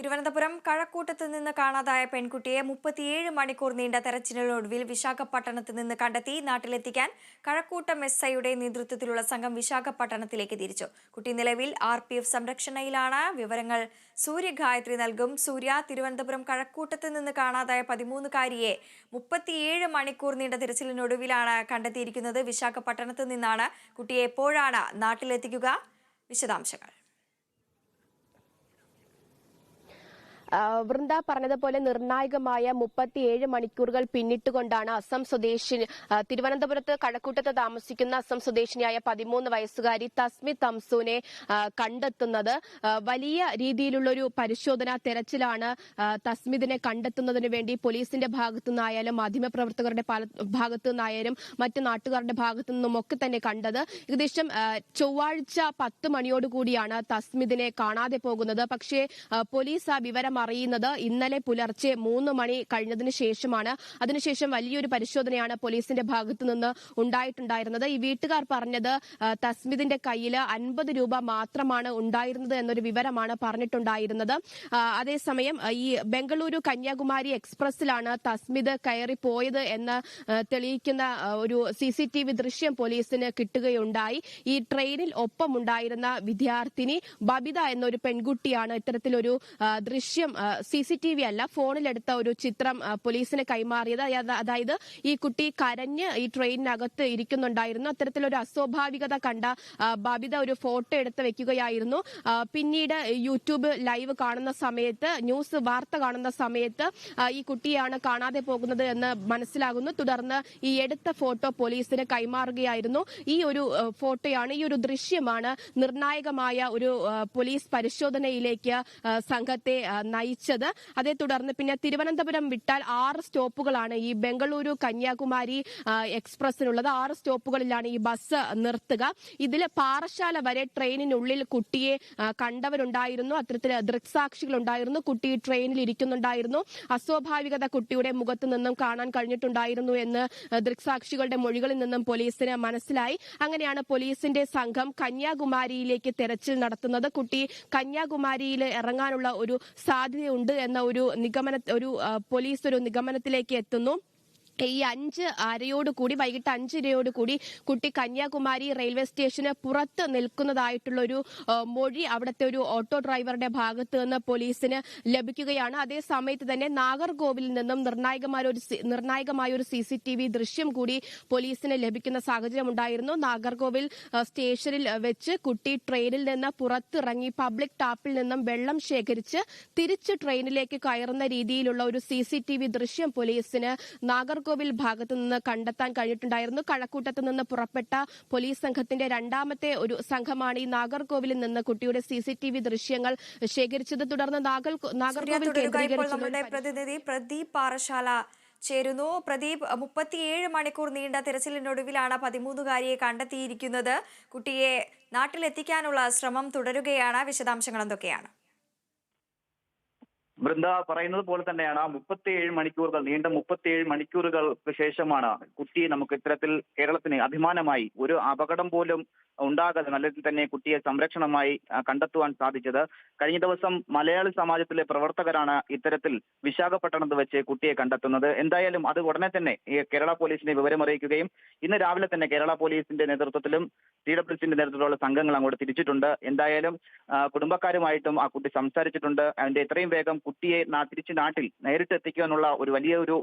തിരുവനന്തപുരം കഴക്കൂട്ടത്ത് നിന്ന് കാണാതായ പെൺകുട്ടിയെ മുപ്പത്തിയേഴ് മണിക്കൂർ നീണ്ട തെരച്ചിലിനൊടുവിൽ വിശാഖപട്ടണത്ത് നിന്ന് കണ്ടെത്തി നാട്ടിലെത്തിക്കാൻ കഴക്കൂട്ടം എസ് ഐയുടെ നേതൃത്വത്തിലുള്ള സംഘം വിശാഖപട്ടണത്തിലേക്ക് തിരിച്ചു. കുട്ടി നിലവിൽ ആർ പി എഫ് സംരക്ഷണയിലാണ്. വിവരങ്ങൾ സൂര്യ ഗായത്രി നൽകും. സൂര്യ തിരുവനന്തപുരം കഴക്കൂട്ടത്ത് നിന്ന് കാണാതായ പതിമൂന്നുകാരിയെ മുപ്പത്തിയേഴ് മണിക്കൂർ നീണ്ട തിരച്ചിലിനൊടുവിലാണ് കണ്ടെത്തിയിരിക്കുന്നത്. വിശാഖപട്ടണത്ത് നിന്നാണ് കുട്ടിയെ എപ്പോഴാണ് നാട്ടിലെത്തിക്കുക? വിശദാംശങ്ങൾ. വൃന്ദ പറഞ്ഞതുപോലെ നിർണായകമായ മുപ്പത്തിയേഴ് മണിക്കൂറുകൾ പിന്നിട്ടുകൊണ്ടാണ് അസം സ്വദേശി തിരുവനന്തപുരത്ത് കഴക്കൂട്ടത്ത് താമസിക്കുന്ന അസം സ്വദേശിനിയായ പതിമൂന്ന് വയസ്സുകാരി തസ്മി തംസുനെ കണ്ടെത്തുന്നത്. വലിയ രീതിയിലുള്ള ഒരു പരിശോധന തെരച്ചിലാണ് തസ്മിദിനെ കണ്ടെത്തുന്നതിന് വേണ്ടി പോലീസിന്റെ ഭാഗത്തു നിന്നായാലും മാധ്യമപ്രവർത്തകരുടെ ഭാഗത്തു നിന്നായാലും മറ്റു നാട്ടുകാരുടെ ഭാഗത്തു നിന്നും ഒക്കെ തന്നെ കണ്ടത്. ഏകദേശം ചൊവ്വാഴ്ച പത്ത് മണിയോടുകൂടിയാണ് തസ്മിദിനെ കാണാതെ പോകുന്നത്. പക്ഷേ പോലീസ് ആ വിവരം അറിയുന്നത് ഇന്നലെ പുലർച്ചെ മൂന്ന് മണി കഴിഞ്ഞതിന് ശേഷമാണ്. അതിനുശേഷം വലിയൊരു പരിശോധനയാണ് പോലീസിന്റെ ഭാഗത്തു നിന്ന് ഉണ്ടായിട്ടുണ്ടായിരുന്നത്. ഈ വീട്ടുകാർ പറഞ്ഞത് തസ്മിദിന്റെ കയ്യിൽ അൻപത് രൂപ മാത്രമാണ് ഉണ്ടായിരുന്നത് എന്നൊരു വിവരമാണ് പറഞ്ഞിട്ടുണ്ടായിരുന്നത്. അതേസമയം ഈ ബംഗളൂരു കന്യാകുമാരി എക്സ്പ്രസിലാണ് തസ്മിദ് കയറി പോയത് എന്ന് തെളിയിക്കുന്ന ഒരു സി സി ടി വി ദൃശ്യം പോലീസിന് കിട്ടുകയുണ്ടായി. ഈ ട്രെയിനിൽ ഒപ്പമുണ്ടായിരുന്ന വിദ്യാർത്ഥിനി ബബിത എന്നൊരു പെൺകുട്ടിയാണ് ഇത്തരത്തിലൊരു ആ, ദൃശ്യം സി സി ടി വി അല്ല ഫോണിലെടുത്ത ഒരു ചിത്രം പോലീസിന് കൈമാറിയത്. അതായത് ഈ കുട്ടി കരഞ്ഞ് ഈ ട്രെയിനിനകത്ത് ഇരിക്കുന്നുണ്ടായിരുന്നു. അത്തരത്തിലൊരു അസ്വാഭാവികത കണ്ട ബാബിത ഒരു ഫോട്ടോ എടുത്ത് വെക്കുകയായിരുന്നു. പിന്നീട് യൂട്യൂബ് ലൈവ് കാണുന്ന സമയത്ത് ന്യൂസ് വാർത്ത കാണുന്ന സമയത്ത് ഈ കുട്ടിയാണ് കാണാതെ പോകുന്നത് എന്ന് മനസ്സിലാകുന്നു. തുടർന്ന് ഈ എടുത്ത ഫോട്ടോ പോലീസിന് കൈമാറുകയായിരുന്നു. ഈ ഒരു ഫോട്ടോയാണ് ഈ ഒരു ദൃശ്യമാണ് നിർണായകമായ ഒരു പോലീസ് പരിശോധനയിലേക്ക് സംഘത്തെ നയിച്ചത്. അതേ തുടർന്ന് പിന്നെ തിരുവനന്തപുരം വിട്ടാൽ ആറ് സ്റ്റോപ്പുകളാണ് ഈ ബംഗളൂരു കന്യാകുമാരി എക്സ്പ്രസിനുള്ളത് ആറ് സ്റ്റോപ്പുകളിലാണ് ഈ ബസ് നിർത്തുക. ഇതിൽ പാറശാല വരെ ട്രെയിനിനുള്ളിൽ കുട്ടിയെ കണ്ടവരുണ്ടായിരുന്നു. അത്തരത്തിൽ ദൃക്സാക്ഷികളുണ്ടായിരുന്നു. കുട്ടി ട്രെയിനിൽ ഇരിക്കുന്നുണ്ടായിരുന്നു. അസ്വാഭാവികത കുട്ടിയുടെ മുഖത്ത് നിന്നും കാണാൻ കഴിഞ്ഞിട്ടുണ്ടായിരുന്നു എന്ന് ദൃക്സാക്ഷികളുടെ മൊഴികളിൽ നിന്നും പോലീസിന് മനസ്സിലായി. അങ്ങനെയാണ് പോലീസിന്റെ സംഘം കന്യാകുമാരിയിലേക്ക് തെരച്ചിൽ നടത്തുന്നത്. കുട്ടി കന്യാകുമാരിയിൽ ഇറങ്ങാനുള്ള ഒരു സാധ്യതയുണ്ട് എന്ന ഒരു നിഗമന ഒരു പോലീസ് ഒരു നിഗമനത്തിലേക്ക് എത്തുന്നു. ഈ അഞ്ച് അരയോട് കൂടി വൈകിട്ട് അഞ്ചരയോട് കൂടി കുട്ടി കന്യാകുമാരി റെയിൽവേ സ്റ്റേഷന് പുറത്ത് നിൽക്കുന്നതായിട്ടുള്ള ഒരു മൊഴി അവിടുത്തെ ഒരു ഓട്ടോ ഡ്രൈവറുടെ ഭാഗത്ത് നിന്ന് പോലീസിന് ലഭിക്കുകയാണ്. അതേ സമയത്ത് തന്നെ നാഗർകോവിലിൽ നിന്നും നിർണായകമായ ഒരു നിർണായകമായ ഒരു സി സി ടി വി ദൃശ്യം കൂടി പോലീസിന് ലഭിക്കുന്ന സാഹചര്യം ഉണ്ടായിരുന്നു. നാഗർകോവിൽ സ്റ്റേഷനിൽ വെച്ച് കുട്ടി ട്രെയിനിൽ നിന്ന് പുറത്തിറങ്ങി പബ്ലിക് ടാപ്പിൽ നിന്നും വെള്ളം ശേഖരിച്ച് തിരിച്ച് ട്രെയിനിലേക്ക് കയറുന്ന രീതിയിലുള്ള ഒരു സി ദൃശ്യം പോലീസിന് നാഗർകോവിൽ ഭാഗത്ത് നിന്ന് കണ്ടെത്താൻ കഴിഞ്ഞിട്ടുണ്ടായിരുന്നു. കഴക്കൂട്ടത്ത് നിന്ന് പുറപ്പെട്ട പോലീസ് സംഘത്തിന്റെ രണ്ടാമത്തെ ഒരു സംഘമാണ് ഈ നാഗർകോവിലിൽ നിന്ന് കുട്ടിയുടെ സി സി ടി വി ദൃശ്യങ്ങൾ ശേഖരിച്ചത്. തുടർന്ന് നാഗർ നാഗർകോവിൽ കേന്ദ്രീകരിച്ചുള്ള പ്രതിനിധി പ്രദീപ് പാറശാല ചേരുന്നു. പ്രദീപ് മുപ്പത്തിയേഴ് മണിക്കൂർ നീണ്ട തിരച്ചിലിനൊടുവിലാണ് പതിമൂന്നുകാരിയെ കണ്ടെത്തിയിരിക്കുന്നത്. കുട്ടിയെ നാട്ടിലെത്തിക്കാനുള്ള ശ്രമം തുടരുകയാണ്. വിശദാംശങ്ങൾ എന്തൊക്കെയാണ്? വൃന്ദ പറയുന്നത് പോലെ തന്നെയാണ് ആ മുപ്പത്തിയേഴ് മണിക്കൂറുകൾ നീണ്ട മുപ്പത്തിയേഴ് മണിക്കൂറുകൾക്ക് ശേഷമാണ് കുട്ടിയെ നമുക്ക് ഇത്തരത്തിൽ കേരളത്തിന് അഭിമാനമായി ഒരു അപകടം പോലും ഉണ്ടാകാതെ നല്ല രീതിയിൽ തന്നെ കുട്ടിയെ സംരക്ഷണമായി കണ്ടെത്തുവാൻ സാധിച്ചത്. കഴിഞ്ഞ ദിവസം മലയാളി സമാജത്തിലെ പ്രവർത്തകരാണ് ഇത്തരത്തിൽ വിശാഖപട്ടണത്ത് വെച്ച് കുട്ടിയെ കണ്ടെത്തുന്നത്. എന്തായാലും അത് ഉടനെ തന്നെ കേരള പോലീസിനെ വിവരമറിയിക്കുകയും ഇന്ന് രാവിലെ തന്നെ കേരള പോലീസിന്റെ നേതൃത്വത്തിലും സി ഡബ്ല്യു സിന്റെ നേതൃത്വത്തിലുള്ള സംഘങ്ങൾ അങ്ങോട്ട് തിരിച്ചിട്ടുണ്ട്. എന്തായാലും കുടുംബക്കാരുമായിട്ടും ആ കുട്ടി സംസാരിച്ചിട്ടുണ്ട്. അതിന്റെ എത്രയും വേഗം കുട്ടിയെ തിരിച്ച് നാട്ടിൽ നേരിട്ട് എത്തിക്കുക എന്നുള്ള ഒരു വലിയ ഒരു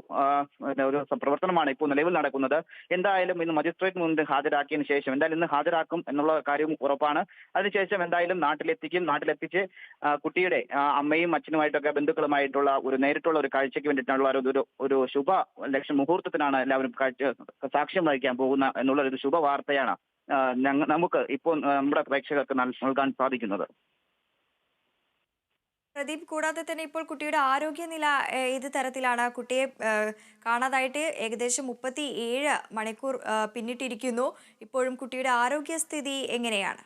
ഒരു പ്രവർത്തനമാണ് ഇപ്പോൾ നിലവിൽ നടക്കുന്നത്. എന്തായാലും ഇന്ന് മജിസ്ട്രേറ്റ് മുന്നിൽ ഹാജരാക്കിയതിന് ശേഷം എന്തായാലും ഇന്ന് ഹാജരാക്കും എന്നുള്ള കാര്യം ഉറപ്പാണ്. അതിനുശേഷം എന്തായാലും നാട്ടിലെത്തിക്കും. നാട്ടിലെത്തിച്ച് കുട്ടിയുടെ അമ്മയും അച്ഛനുമായിട്ടൊക്കെ ബന്ധുക്കളുമായിട്ടുള്ള ഒരു നേരിട്ടുള്ള ഒരു കാഴ്ചയ്ക്ക് വേണ്ടിയിട്ടുള്ള ഒരു ഒരു ശുഭ ലക്ഷ്യ മുഹൂർത്തത്തിനാണ് എല്ലാവരും കാഴ്ച സാക്ഷ്യം വഹിക്കാൻ പോകുന്ന എന്നുള്ള ഒരു ശുഭ വാർത്തയാണ് നമുക്ക് ഇപ്പോൾ നമ്മുടെ പ്രേക്ഷകർക്ക് നൽകാൻ സാധിക്കുന്നത്. പ്രദീപ് കൂടാതെ തന്നെ ഇപ്പോൾ കുട്ടിയുടെ ആരോഗ്യനില ഏത് തരത്തിലാണ്? കുട്ടിയെ കാണാതായിട്ട് ഏകദേശം മുപ്പത്തി ഏഴ് മണിക്കൂർ പിന്നിട്ടിരിക്കുന്നു. ഇപ്പോഴും കുട്ടിയുടെ ആരോഗ്യസ്ഥിതി എങ്ങനെയാണ്?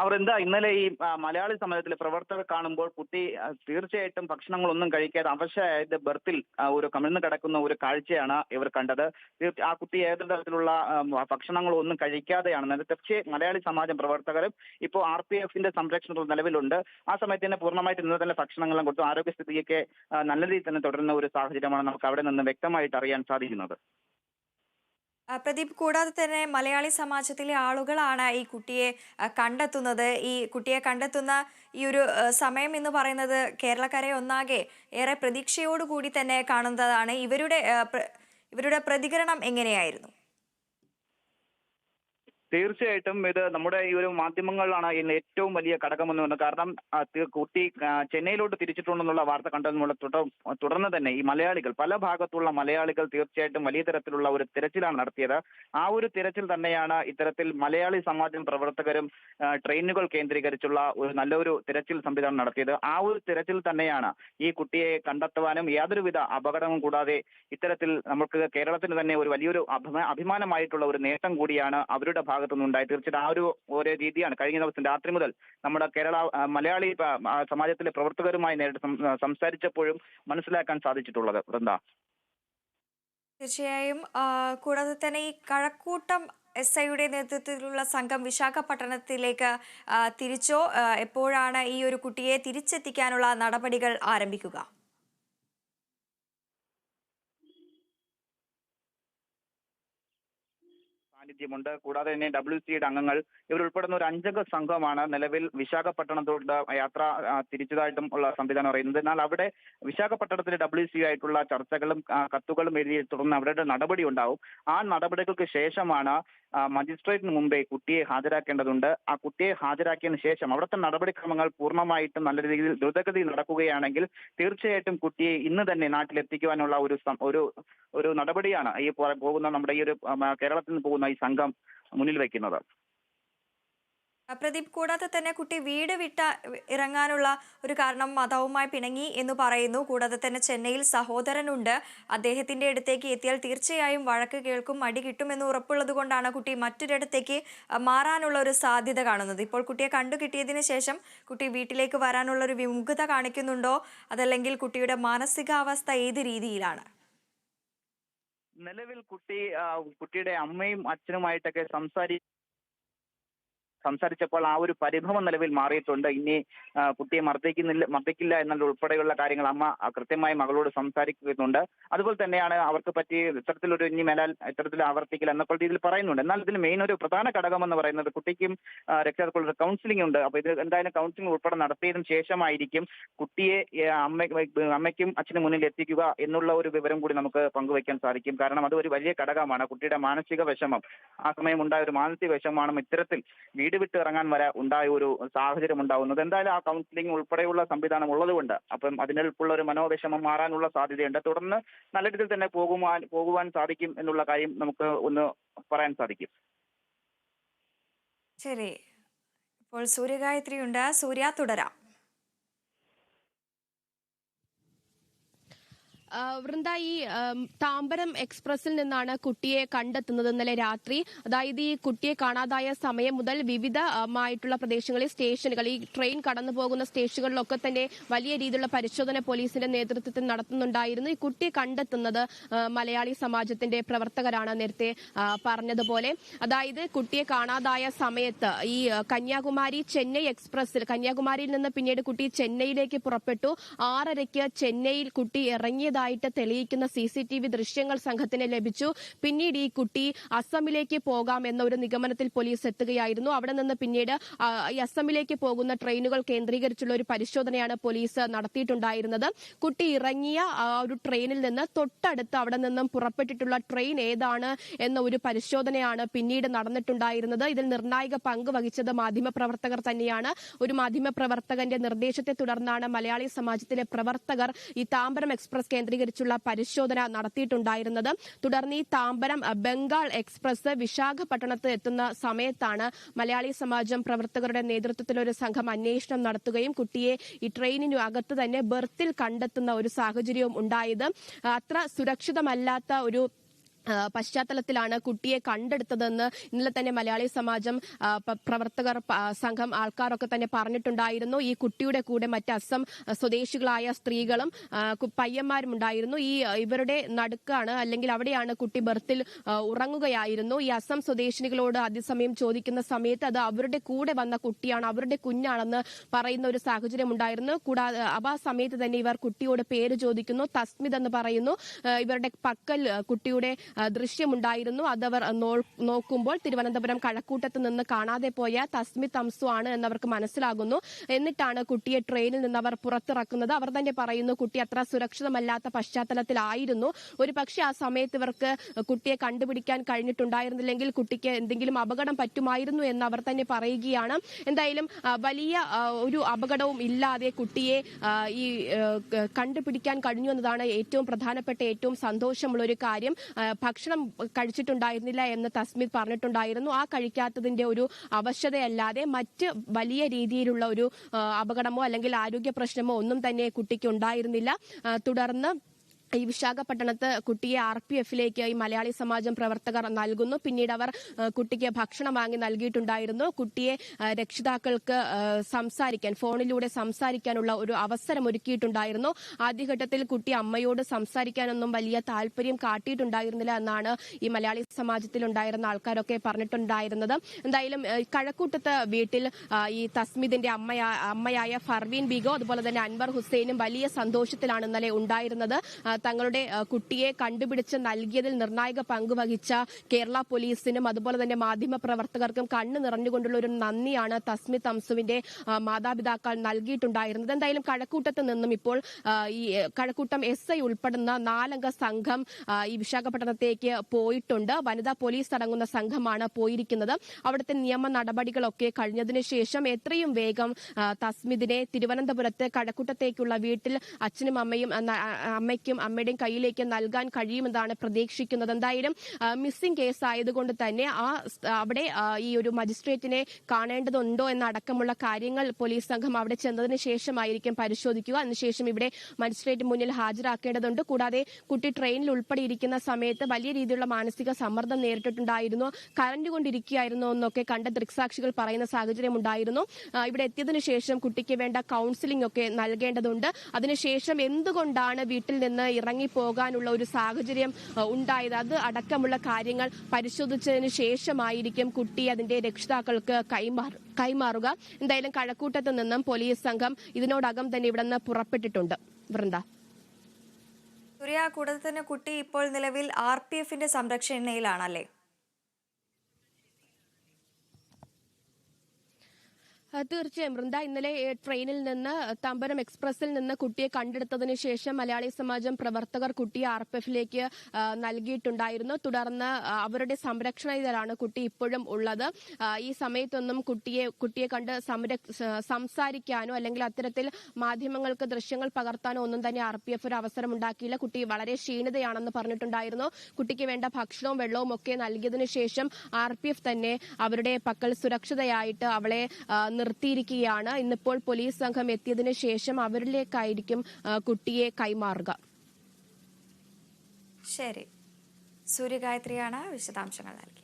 അവർ എന്താ ഇന്നലെ ഈ മലയാളി സമൂഹത്തിലെ പ്രവർത്തകർ കാണുമ്പോൾ കുട്ടി തീർച്ചയായിട്ടും ഭക്ഷണങ്ങളൊന്നും കഴിക്കാതെ അവശയായത് ബർത്തിൽ ഒരു കമിഴ്ന്നു കിടക്കുന്ന ഒരു കാഴ്ചയാണ് ഇവർ കണ്ടത്. ആ കുട്ടി ഏത് തരത്തിലുള്ള ഭക്ഷണങ്ങളൊന്നും കഴിക്കാതെയാണ് പക്ഷേ മലയാളി സമാജം പ്രവർത്തകരും ഇപ്പോൾ ആർ പി എഫിന്റെ സംരക്ഷണത്തിൽ നിലവിലുണ്ട്. ആ സമയത്ത് തന്നെ പൂർണമായിട്ട് ഇന്ന് തന്നെ ഭക്ഷണങ്ങളും കൊടുത്തു. ആരോഗ്യസ്ഥിതിയൊക്കെ നല്ല രീതിയിൽ തന്നെ തുടരുന്ന ഒരു സാഹചര്യമാണ് നമുക്ക് അവിടെ നിന്ന് വ്യക്തമായിട്ട് അറിയാൻ സാധിക്കുന്നത്. പ്രദീപ് കൂടാതെ തന്നെ മലയാളി സമാജത്തിലെ ആളുകളാണ് ഈ കുട്ടിയെ കണ്ടെത്തുന്നത്. ഈ കുട്ടിയെ കണ്ടെത്തുന്ന ഈ ഒരു സമയം എന്ന് പറയുന്നത് കേരളക്കാരെ ഒന്നാകെ ഏറെ പ്രതീക്ഷയോടുകൂടി തന്നെ കാണുന്നതാണ്. ഇവരുടെ ഇവരുടെ പ്രതികരണം എങ്ങനെയായിരുന്നു? തീർച്ചയായിട്ടും ഇത് നമ്മുടെ ഈ ഒരു മാധ്യമങ്ങളിലാണ് ഇതിന് ഏറ്റവും വലിയ ഘടകമെന്ന് പറയുന്നത്. കാരണം കുട്ടി ചെന്നൈയിലോട്ട് തിരിച്ചിട്ടുണ്ടെന്നുള്ള വാർത്ത കണ്ടതിനുള്ള തുടർ- തുടർന്ന് തന്നെ ഈ മലയാളികൾ പല ഭാഗത്തുള്ള മലയാളികൾ തീർച്ചയായിട്ടും വലിയ തരത്തിലുള്ള ഒരു തിരച്ചിലാണ് നടത്തിയത്. ആ ഒരു തിരച്ചിൽ തന്നെയാണ് ഇത്തരത്തിൽ മലയാളി സമാജം പ്രവർത്തകരും ട്രെയിനുകൾ കേന്ദ്രീകരിച്ചുള്ള ഒരു നല്ലൊരു തിരച്ചിൽ സംവിധാനം നടത്തിയത്. ആ ഒരു തിരച്ചിൽ തന്നെയാണ് ഈ കുട്ടിയെ കണ്ടെത്തുവാനും യാതൊരുവിധ അപകടവും കൂടാതെ ഇത്തരത്തിൽ നമുക്ക് കേരളത്തിന് തന്നെ ഒരു വലിയൊരു അഭിമാനമായിട്ടുള്ള ഒരു നേട്ടം കൂടിയാണ് അവരുടെ ഭാഗത്തുനിന്നുണ്ടായി തീർച്ചയായിട്ടും ആ ഒരു ഒരു രീതിയാണ്. കഴിഞ്ഞ ദിവസം രാത്രി മുതൽ നമ്മുടെ കേരള മലയാളി സമാജത്തിലെ പ്രവർത്തകരുമായി നേരിട്ട് സംസാരിച്ചപ്പോഴും മനസ്സിലാക്കാൻ സാധിച്ചിട്ടുള്ളത്. വൃന്ദ തീർച്ചയായും കൂടാതെ തന്നെ ഈ കഴക്കൂട്ടം എസ് ഐയുടെ നേതൃത്വത്തിലുള്ള സംഘം വിശാഖപട്ടണത്തിലേക്ക് തിരിച്ചോ എപ്പോഴാണ് ഈ ഒരു കുട്ടിയെ തിരിച്ചെത്തിക്കാനുള്ള നടപടികൾ ആരംഭിക്കുക? സാന്നിധ്യമുണ്ട്. കൂടാതെ തന്നെ ഡബ്ല്യു സിയുടെ അംഗങ്ങൾ ഇവരുൾപ്പെടുന്ന ഒരു അഞ്ചംഗ സംഘമാണ് നിലവിൽ വിശാഖപട്ടണത്തോട്ട് യാത്ര തിരിച്ചതായിട്ടും ഉള്ള സംവിധാനം അറിയുന്നത്. എന്നാൽ അവിടെ വിശാഖപട്ടണത്തിലെ ഡബ്ല്യു സി ആയിട്ടുള്ള ചർച്ചകളും കത്തുകളും എഴുതി തുടർന്ന് അവരുടെ നടപടി ഉണ്ടാവും. ആ നടപടികൾക്ക് ശേഷമാണ് മജിസ്ട്രേറ്റിന് മുമ്പേ കുട്ടിയെ ഹാജരാക്കേണ്ടതുണ്ട്. ആ കുട്ടിയെ ഹാജരാക്കിയതിനു ശേഷം അവിടുത്തെ നടപടിക്രമങ്ങൾ പൂർണമായിട്ടും നല്ല രീതിയിൽ ദ്രുതഗതിയിൽ നടക്കുകയാണെങ്കിൽ തീർച്ചയായിട്ടും കുട്ടിയെ ഇന്ന് തന്നെ നാട്ടിലെത്തിക്കുവാനുള്ള ഒരു ഒരു ഒരു നടപടിയാണ് ഈ പോകുന്ന നമ്മുടെ ഈ ഒരു കേരളത്തിൽ നിന്ന് പോകുന്ന ഈ സംഘം മുന്നിൽ വെക്കുന്നത്. ആ, പ്രദീപ് കൂടാതെ തന്നെ കുട്ടി വീട് വിട്ട ഇറങ്ങാനുള്ള ഒരു കാരണം മാതാവുമായി പിണങ്ങി എന്ന് പറയുന്നു. കൂടാതെ തന്നെ ചെന്നൈയിൽ സഹോദരനുണ്ട്. അദ്ദേഹത്തിന്റെ അടുത്തേക്ക് എത്തിയാൽ തീർച്ചയായും വഴക്ക് കേൾക്കും അടി കിട്ടുമെന്ന് ഉറപ്പുള്ളത് കൊണ്ടാണ് കുട്ടി മറ്റൊരിടത്തേക്ക് മാറാനുള്ള ഒരു സാധ്യത കാണുന്നത്. ഇപ്പോൾ കുട്ടിയെ കണ്ടു കിട്ടിയതിന് ശേഷം കുട്ടി വീട്ടിലേക്ക് വരാനുള്ള ഒരു വിമുഖത കാണിക്കുന്നുണ്ടോ? അതല്ലെങ്കിൽ കുട്ടിയുടെ മാനസികാവസ്ഥ ഏത് രീതിയിലാണ്? നിലവിൽ കുട്ടി കുട്ടിയുടെ അമ്മയും അച്ഛനുമായിട്ടൊക്കെ സംസാരി സംസാരിച്ചപ്പോൾ ആ ഒരു പരിഭവം നിലവിൽ മാറിയിട്ടുണ്ട്. ഇനി കുട്ടിയെ മർദ്ദിക്കുന്നില്ല മർദ്ദിക്കില്ല എന്നുള്ള ഉൾപ്പെടെയുള്ള കാര്യങ്ങൾ അമ്മ കൃത്യമായി മകളോട് സംസാരിക്കുന്നുണ്ട്. അതുപോലെ തന്നെയാണ് അവർക്ക് പറ്റി ഇത്തരത്തിലൊരു ഇനി മേലാൽ ഇത്തരത്തിൽ ആവർത്തിക്കില്ല എന്നൊക്കെ രീതിയിൽ പറയുന്നുണ്ട്. എന്നാൽ ഇതിൽ മെയിൻ ഒരു പ്രധാന ഘടകം എന്ന് പറയുന്നത് കുട്ടിക്കും രക്ഷിതാക്കളുടെ കൗൺസിലിംഗ് ഉണ്ട്. അപ്പൊ ഇത് എന്തായാലും കൗൺസിലിംഗ് ഉൾപ്പെടെ നടത്തിയതിനു ശേഷമായിരിക്കും കുട്ടിയെ അമ്മ അമ്മയ്ക്കും അച്ഛനും മുന്നിൽ എത്തിക്കുക എന്നുള്ള ഒരു വിവരം കൂടി നമുക്ക് പങ്കുവയ്ക്കാൻ സാധിക്കും. കാരണം അത് ഒരു വലിയ ഘടകമാണ്. കുട്ടിയുടെ മാനസിക വിഷമം ആ സമയം ഉണ്ടായ ഒരു മാനസിക വിഷമമാണ് ഇത്തരത്തിൽ വീട് വിട്ട് ഇറങ്ങാൻ വരെ ഉണ്ടായ ഒരു സാഹചര്യം ഉണ്ടാവുന്നത്. എന്തായാലും ആ കൗൺസിലിംഗ് ഉൾപ്പെടെയുള്ള സംവിധാനം ഉള്ളതുകൊണ്ട് അപ്പം അതിനുള്ള ഒരു മനോവിഷമം മാറാനുള്ള സാധ്യതയുണ്ട്. തുടർന്ന് നല്ല രീതിയിൽ തന്നെ പോകുവാൻ പോകുവാൻ സാധിക്കും എന്നുള്ള കാര്യം നമുക്ക് ഒന്ന് പറയാൻ സാധിക്കും. ശരി. ഇപ്പോൾ സൂര്യഗായത്രി ഉണ്ട് സൂര്യ തുടരാം ആ, വൃന്ദ ഈ താമ്പരം എക്സ്പ്രസിൽ നിന്നാണ് കുട്ടിയെ കണ്ടെത്തുന്നത് ഇന്നലെ രാത്രി. അതായത് ഈ കുട്ടിയെ കാണാതായ സമയം മുതൽ വിവിധമായിട്ടുള്ള പ്രദേശങ്ങളിൽ സ്റ്റേഷനുകൾ ഈ ട്രെയിൻ കടന്നു പോകുന്ന സ്റ്റേഷനുകളിലൊക്കെ തന്നെ വലിയ രീതിയിലുള്ള പരിശോധന പോലീസിന്റെ നേതൃത്വത്തിൽ നടത്തുന്നുണ്ടായിരുന്നു. ഈ കുട്ടിയെ കണ്ടെത്തുന്നത് മലയാളി സമാജത്തിന്റെ പ്രവർത്തകരാണ് നേരത്തെ പറഞ്ഞതുപോലെ. അതായത് കുട്ടിയെ കാണാതായ സമയത്ത് ഈ കന്യാകുമാരി ചെന്നൈ എക്സ്പ്രസിൽ കന്യാകുമാരിയിൽ നിന്ന് പിന്നീട് കുട്ടി ചെന്നൈയിലേക്ക് പുറപ്പെട്ടു. ആറരയ്ക്ക് ചെന്നൈയിൽ കുട്ടി ഇറങ്ങിയതായിട്ട് തെളിയിക്കുന്ന സി സി ടി വി ദൃശ്യങ്ങൾ സംഘത്തിന് ലഭിച്ചു. പിന്നീട് ഈ കുട്ടി അസമിലേക്ക് പോകാം എന്ന ഒരു നിഗമനത്തിൽ പോലീസ് എത്തുകയായിരുന്നു. അവിടെ നിന്ന് പിന്നീട് ഈ അസമിലേക്ക് പോകുന്ന ട്രെയിനുകൾ കേന്ദ്രീകരിച്ചുള്ള ഒരു പരിശോധനയാണ് പോലീസ് നടത്തിയിട്ടുണ്ടായിരുന്നത്. കുട്ടി ഇറങ്ങിയ ഒരു ട്രെയിനിൽ നിന്ന് തൊട്ടടുത്ത് അവിടെ നിന്നും പുറപ്പെട്ടിട്ടുള്ള ട്രെയിൻ ഏതാണ് എന്ന ഒരു പരിശോധനയാണ് പിന്നീട് നടന്നിട്ടുണ്ടായിരുന്നത്. ഇതിൽ നിർണായക പങ്ക് വഹിച്ചത് മാധ്യമപ്രവർത്തകർ തന്നെയാണ്. ഒരു മാധ്യമപ്രവർത്തകന്റെ നിർദ്ദേശത്തെ തുടർന്നാണ് മലയാളി സമാജത്തിലെ പ്രവർത്തകർ ഈ താമ്പരം എക്സ്പ്രസ് കേന്ദ്രീകരിച്ചുള്ള പരിശോധന നടത്തിയിട്ടുണ്ടായിരുന്നത്. തുടർന്ന് ഈ താമ്പരം ബംഗാൾ എക്സ്പ്രസ് വിശാഖപട്ടണത്ത് എത്തുന്ന സമയത്താണ് മലയാളി സമാജം പ്രവർത്തകരുടെ നേതൃത്വത്തിൽ ഒരു സംഘം അന്വേഷണം നടത്തുകയും കുട്ടിയെ ഈ ട്രെയിനിനു അകത്ത് തന്നെ ബെർത്തിൽ കണ്ടെത്തുന്ന ഒരു സാഹചര്യവും ഉണ്ടായത്. അത്ര സുരക്ഷിതമല്ലാത്ത ഒരു പശ്ചാത്തലത്തിലാണ് കുട്ടിയെ കണ്ടെടുത്തതെന്ന് ഇന്നലെ തന്നെ മലയാളി സമാജം പ്രവർത്തകർ സംഘം ആൾക്കാരൊക്കെ തന്നെ പറഞ്ഞിട്ടുണ്ടായിരുന്നു. ഈ കുട്ടിയുടെ കൂടെ മറ്റ് അസം സ്വദേശികളായ സ്ത്രീകളും പയ്യന്മാരും ഉണ്ടായിരുന്നു. ഈ ഇവരുടെ നടുക്കാണ് അല്ലെങ്കിൽ അവിടെയാണ് കുട്ടി ബർത്തിൽ ഉറങ്ങുകയായിരുന്നു. ഈ അസം സ്വദേശിനികളോട് അതേസമയം ചോദിക്കുന്ന സമയത്ത് അത് അവരുടെ കൂടെ വന്ന കുട്ടിയാണ് അവരുടെ കുഞ്ഞാണെന്ന് പറയുന്ന ഒരു സാഹചര്യം ഉണ്ടായിരുന്നു. കൂടാതെ അപ്പൊ ആ സമയത്ത് തന്നെ ഇവർ കുട്ടിയോട് പേര് ചോദിക്കുന്നു തസ്മിത് എന്ന് പറയുന്നു. ഇവരുടെ പക്കൽ കുട്ടിയുടെ ദൃശ്യമുണ്ടായിരുന്നു. അതവർ നോക്കുമ്പോൾ തിരുവനന്തപുരം കഴക്കൂട്ടത്ത് നിന്ന് കാണാതെ പോയ തസ്മി തംസു ആണ് എന്നവർക്ക് മനസ്സിലാകുന്നു. എന്നിട്ടാണ് കുട്ടിയെ ട്രെയിനിൽ നിന്ന് അവർ പുറത്തിറക്കുന്നത്. അവർ തന്നെ പറയുന്നു കുട്ടി അത്ര സുരക്ഷിതമല്ലാത്ത പശ്ചാത്തലത്തിലായിരുന്നു. ഒരു പക്ഷേ ആ സമയത്ത് ഇവർക്ക് കുട്ടിയെ കണ്ടുപിടിക്കാൻ കഴിഞ്ഞിട്ടുണ്ടായിരുന്നില്ലെങ്കിൽ കുട്ടിക്ക് എന്തെങ്കിലും അപകടം പറ്റുമായിരുന്നു എന്ന് അവർ തന്നെ പറയുകയാണ്. എന്തായാലും വലിയ ഒരു അപകടവും ഇല്ലാതെ കുട്ടിയെ ഈ കണ്ടുപിടിക്കാൻ കഴിഞ്ഞു എന്നതാണ് ഏറ്റവും പ്രധാനപ്പെട്ട ഏറ്റവും സന്തോഷമുള്ള ഒരു കാര്യം ഭക്ഷണം കഴിച്ചിട്ടുണ്ടായിരുന്നില്ല എന്ന് തസ്മിത് പറഞ്ഞിട്ടുണ്ടായിരുന്നു. ആ കഴിക്കാത്തതിന്റെ ഒരു അവശതയല്ലാതെ മറ്റ് വലിയ രീതിയിലുള്ള ഒരു അപകടമോ അല്ലെങ്കിൽ ആരോഗ്യ പ്രശ്നമോ ഒന്നും തന്നെ കുട്ടിക്ക് ഉണ്ടായിരുന്നില്ല. തുടർന്ന് ഈ വിശാഖപട്ടണത്ത് കുട്ടിയെ ആർ പി എഫിലേക്ക് ഈ മലയാളി സമാജം പ്രവർത്തകർ നൽകുന്നു. പിന്നീട് അവർ കുട്ടിക്ക് ഭക്ഷണം വാങ്ങി നൽകിയിട്ടുണ്ടായിരുന്നു. കുട്ടിയെ രക്ഷിതാക്കൾക്ക് സംസാരിക്കാൻ ഫോണിലൂടെ സംസാരിക്കാനുള്ള ഒരു അവസരം ഒരുക്കിയിട്ടുണ്ടായിരുന്നു. ആദ്യഘട്ടത്തിൽ കുട്ടി അമ്മയോട് സംസാരിക്കാനൊന്നും വലിയ താല്പര്യം കാട്ടിയിട്ടുണ്ടായിരുന്നില്ല എന്നാണ് ഈ മലയാളി സമാജത്തിൽ ഉണ്ടായിരുന്ന ആൾക്കാരൊക്കെ പറഞ്ഞിട്ടുണ്ടായിരുന്നത്. എന്തായാലും കഴക്കൂട്ടത്ത് വീട്ടിൽ ഈ തസ്മിദിന്റെ അമ്മയാ അമ്മയായ ഫർവീൻ ബിഗോ അതുപോലെ തന്നെ അൻവർ ഹുസൈനും വലിയ സന്തോഷത്തിലാണ് ഇന്നലെ ഉണ്ടായിരുന്നത്. തങ്ങളുടെ കുട്ടിയെ കണ്ടുപിടിച്ച് നൽകിയതിൽ നിർണായക പങ്കുവഹിച്ച കേരള പോലീസിനും അതുപോലെ തന്നെ മാധ്യമ പ്രവർത്തകർക്കും കണ്ണു നിറഞ്ഞുകൊണ്ടുള്ള ഒരു നന്ദിയാണ് തസ്മി തംസുവിന്റെ മാതാപിതാക്കൾ നൽകിയിട്ടുണ്ടായിരുന്നത്. എന്തായാലും കഴക്കൂട്ടത്ത് നിന്നും ഇപ്പോൾ ഈ കഴക്കൂട്ടം എസ് ഐ ഉൾപ്പെടുന്ന നാലംഗ സംഘം ഈ വിശാഖപട്ടണത്തേക്ക് പോയിട്ടുണ്ട്. വനിതാ പോലീസ് അടങ്ങുന്ന സംഘമാണ് പോയിരിക്കുന്നത്. അവിടുത്തെ നിയമ നടപടികളൊക്കെ കഴിഞ്ഞതിന് ശേഷം എത്രയും വേഗം തസ്മിദിനെ തിരുവനന്തപുരത്ത് കഴക്കൂട്ടത്തേക്കുള്ള വീട്ടിൽ അച്ഛനും അമ്മയും അമ്മയ്ക്കും അമ്മയുടെയും കയ്യിലേക്ക് നൽകാൻ കഴിയുമെന്നാണ് പ്രതീക്ഷിക്കുന്നത്. എന്തായാലും മിസ്സിംഗ് കേസ് ആയതുകൊണ്ട് തന്നെ ആ അവിടെ ഈ ഒരു മജിസ്ട്രേറ്റിനെ കാണേണ്ടതുണ്ടോ എന്നടക്കമുള്ള കാര്യങ്ങൾ പോലീസ് സംഘം അവിടെ ചെന്നതിന് ശേഷമായിരിക്കും പരിശോധിക്കുക. അതിനുശേഷം ഇവിടെ മജിസ്ട്രേറ്റ് മുന്നിൽ ഹാജരാക്കേണ്ടതുണ്ട്. കൂടാതെ കുട്ടി ട്രെയിനിൽ ഉൾപ്പെടെയിരിക്കുന്ന സമയത്ത് വലിയ രീതിയിലുള്ള മാനസിക സമ്മർദ്ദം നേരിട്ടിട്ടുണ്ടായിരുന്നു. കറന്റ് കൊണ്ടിരിക്കുകയായിരുന്നു എന്നൊക്കെ കണ്ട ദൃക്സാക്ഷികൾ പറയുന്ന സാഹചര്യം ഉണ്ടായിരുന്നു. ഇവിടെ എത്തിയതിനു ശേഷം കുട്ടിക്ക് വേണ്ട കൌൺസിലിംഗ് ഒക്കെ നൽകേണ്ടതുണ്ട്. അതിനുശേഷം എന്തുകൊണ്ടാണ് വീട്ടിൽ നിന്ന് ഇറങ്ങിപ്പോകാനുള്ള ഒരു സാഹചര്യം ഉണ്ടായത്. അത് അടക്കമുള്ള കാര്യങ്ങൾ പരിശോധിച്ചതിന് ശേഷമായിരിക്കും കുട്ടി അതിന്റെ രക്ഷിതാക്കൾക്ക് കൈമാറും കൈമാറുക. എന്തായാലും കഴക്കൂട്ടത്ത് നിന്നും പോലീസ് സംഘം ഇതിനോടകം തന്നെ ഇവിടെ നിന്ന് പുറപ്പെട്ടിട്ടുണ്ട്. വൃന്ദ. സൂര്യ കൂടാതെ തന്നെ കുട്ടി ഇപ്പോൾ നിലവിൽ ആർ പി എഫിന്റെ സംരക്ഷണയിലാണല്ലേ? തീർച്ചയായും. വൃന്ദ ഇന്നലെ ട്രെയിനിൽ നിന്ന് തമ്പരം എക്സ്പ്രസിൽ നിന്ന് കുട്ടിയെ കണ്ടെടുത്തതിന് ശേഷം മലയാളി സമാജം പ്രവർത്തകർ കുട്ടിയെ ആർ പി എഫിലേക്ക് നൽകിയിട്ടുണ്ടായിരുന്നു. തുടർന്ന് അവരുടെ സംരക്ഷണയിലാണ് കുട്ടി ഇപ്പോഴും ഉള്ളത്. ഈ സമയത്തൊന്നും കുട്ടിയെ കുട്ടിയെ കണ്ട് സംസാരിക്കാനോ അല്ലെങ്കിൽ അത്തരത്തിൽ മാധ്യമങ്ങൾക്ക് ദൃശ്യങ്ങൾ പകർത്താനോ ഒന്നും തന്നെ ആർ പി എഫ് ഒരു അവസരം ഉണ്ടാക്കിയില്ല. കുട്ടി വളരെ ക്ഷീണിതയാണെന്ന് പറഞ്ഞിട്ടുണ്ടായിരുന്നു. കുട്ടിക്ക് വേണ്ട ഭക്ഷണവും വെള്ളവും ഒക്കെ നൽകിയതിനു ശേഷം ആർ പി എഫ് തന്നെ അവരുടെ പക്കൽ സുരക്ഷിതയായിട്ട് അവളെ നിർത്തിയിരിക്കുകയാണ്. ഇന്നിപ്പോൾ പോലീസ് സംഘം എത്തിയതിനു ശേഷം അവരിലേക്കായിരിക്കും കുട്ടിയെ കൈമാറുക. ശരി. സൂര്യഗായത്രിയാണ് വിശദാംശങ്ങൾ നൽകി